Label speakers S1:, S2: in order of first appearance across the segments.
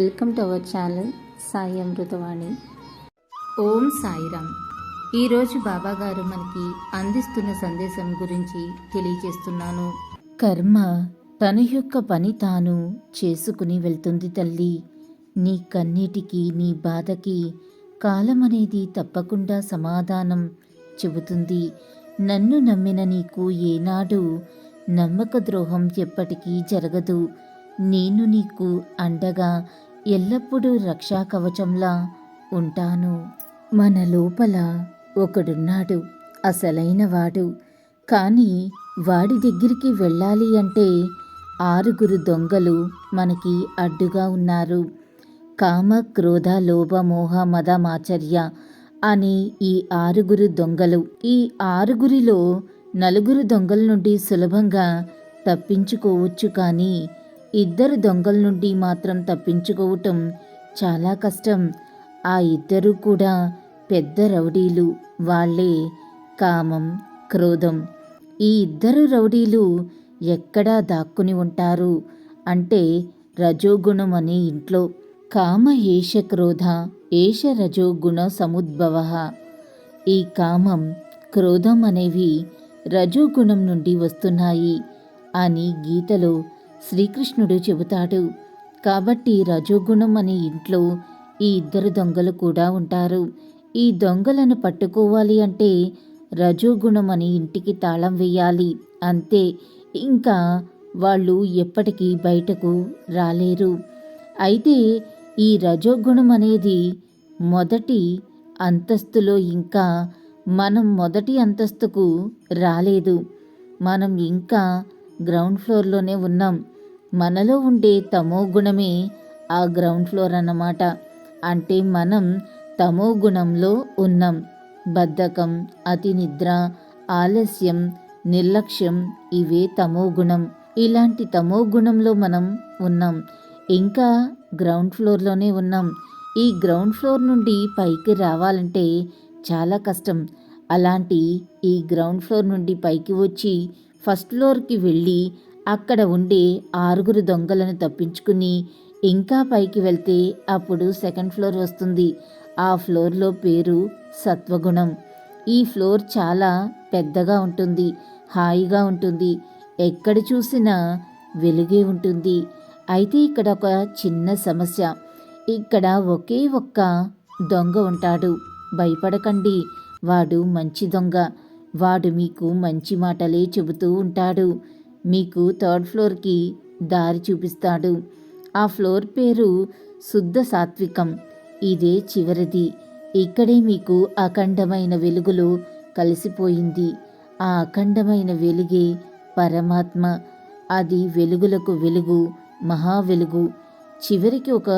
S1: Welcome to our channel Sai Amritavani. Om Sairam. ఈరోజు బాబాగారు మనకి అందిస్తున్న సందేశం గురించి తెలియజేస్తున్నాను. కర్మ తన యొక్క పని తాను చేసుకుని వెళ్తుంది తల్లి. నీ కన్నీటికి నీ బాధకి కాలం అనేది తప్పకుండా సమాధానం చెబుతుంది. నన్ను నమ్మిన నీకు ఏనాడు నమ్మక ద్రోహం ఎప్పటికీ జరగదు. నేను నీకు అండగా ఎల్లప్పుడూ రక్షా కవచంలా ఉంటాను. మన లోపల ఒకడున్నాడు అసలైన వాడు. కానీ వాడి దగ్గరికి వెళ్ళాలి అంటే ఆరుగురు దొంగలు మనకి అడ్డుగా ఉన్నారు. కామ క్రోధ లోభ మోహ మద మాచర్య అని ఈ ఆరుగురు దొంగలు. ఈ ఆరుగురిలో నలుగురు దొంగల నుండి సులభంగా తప్పించుకోవచ్చు కానీ ఇద్దరు దొంగల నుండి మాత్రం తప్పించుకోవటం చాలా కష్టం. ఆ ఇద్దరు కూడా పెద్ద రౌడీలు. వాళ్ళే కామం క్రోధం. ఈ ఇద్దరు రౌడీలు ఎక్కడా దాక్కుని ఉంటారు? అంటే రజోగుణం అనే ఇంట్లో. కామ ఏష క్రోధ ఏష రజోగుణ సముద్భవ. ఈ కామం క్రోధం అనేవి రజోగుణం నుండి వస్తున్నాయి అని గీతలో శ్రీకృష్ణుడు చెబుతాడు కాబట్టి రజోగుణం అనే ఇంట్లో ఈ ఇద్దరు దొంగలు కూడా ఉంటారు. ఈ దొంగలను పట్టుకోవాలి అంటే రజోగుణం అనే ఇంటికి తాళం వేయాలి. అంతే ఇంకా వాళ్ళు ఎప్పటికీ బయటకు రాలేరు. అయితే ఈ రజోగుణం అనేది మొదటి అంతస్తులో ఇంకా మనం మొదటి అంతస్తుకు రాలేదు. మనం ఇంకా గ్రౌండ్ ఫ్లోర్లోనే ఉన్నాం. మనలో ఉండే తమో గుణమే ఆ గ్రౌండ్ ఫ్లోర్ అన్నమాట. అంటే మనం తమో గుణంలో ఉన్నాం. బద్ధకం అతి నిద్ర ఆలస్యం నిర్లక్ష్యం ఇవే తమో గుణం. ఇలాంటి తమో గుణంలో మనం ఉన్నాం. ఇంకా గ్రౌండ్ ఫ్లోర్లోనే ఉన్నాం. ఈ గ్రౌండ్ ఫ్లోర్ నుండి పైకి రావాలంటే చాలా కష్టం. అలాంటి ఈ గ్రౌండ్ ఫ్లోర్ నుండి పైకి వచ్చి ఫస్ట్ ఫ్లోర్కి వెళ్ళి అక్కడ ఉండే ఆరుగురు దొంగలను తప్పించుకుని ఇంకా పైకి వెళ్తే అప్పుడు సెకండ్ ఫ్లోర్ వస్తుంది. ఆ ఫ్లోర్లో పేరు సత్వగుణం. ఈ ఫ్లోర్ చాలా పెద్దగా ఉంటుంది హాయిగా ఉంటుంది. ఎక్కడ చూసినా వెలుగే ఉంటుంది. అయితే ఇక్కడ ఒక చిన్న సమస్య. ఇక్కడ ఒకే ఒక్క దొంగ ఉంటాడు. భయపడకండి వాడు మంచి దొంగ. వాడు మీకు మంచి మాటలే చెబుతూ ఉంటాడు. మీకు థర్డ్ ఫ్లోర్కి దారి చూపిస్తాడు. ఆ ఫ్లోర్ పేరు శుద్ధ సాత్వికం. ఇదే చివరిది. ఇక్కడే మీకు అఖండమైన వెలుగులో కలిసిపోయింది. ఆ అఖండమైన వెలుగే పరమాత్మ. అది వెలుగులకు వెలుగు మహా వెలుగు. చివరికి ఒక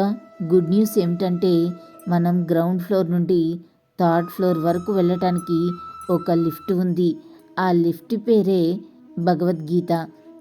S1: గుడ్ న్యూస్ ఏమిటంటే మనం గ్రౌండ్ ఫ్లోర్ నుండి థర్డ్ ఫ్లోర్ వరకు వెళ్ళటానికి ఒక లిఫ్ట్ ఉంది. ఆ లిఫ్ట్ పేరే భగవద్గీత.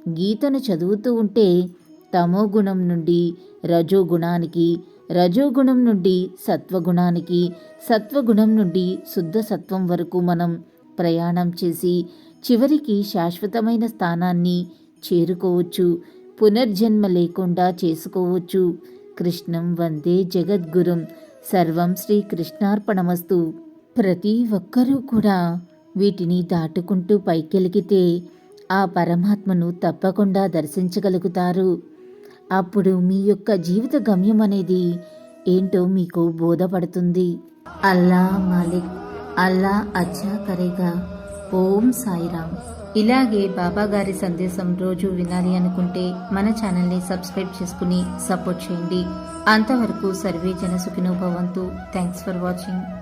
S1: గీతను చదువుతూ ఉంటే తమో గుణం నుండి రజోగుణానికి రజోగుణం నుండి సత్వగుణానికి సత్వగుణం నుండి శుద్ధ సత్వం వరకు మనం ప్రయాణం చేసి చివరికి శాశ్వతమైన స్థానాన్ని చేరుకోవచ్చు. పునర్జన్మ లేకుండా చేసుకోవచ్చు. కృష్ణం వందే జగద్గురుం. సర్వం శ్రీకృష్ణార్పణమస్తు ప్రతి ఒక్కరూ కూడా వీటిని దాటుకుంటూ పైకెలిగితే ఆ పరమాత్మను తప్పకుండా దర్శించగలుగుతారు. అప్పుడు మీ యొక్క జీవిత గమ్యం అనేది ఏంటో మీకు బోధపడుతుంది. అల్లా మాలిక్ అల్లా అచ్చా కరేగా. ఓం సాయిరామ్. ఇలాగే బాబా గారి సందేశం రోజు వినాలి అనుకుంటే మన ఛానల్ని సబ్స్క్రైబ్ చేసుకుని సపోర్ట్ చేయండి. అంతవరకు సర్వే జన భవంతు. Thanks for watching.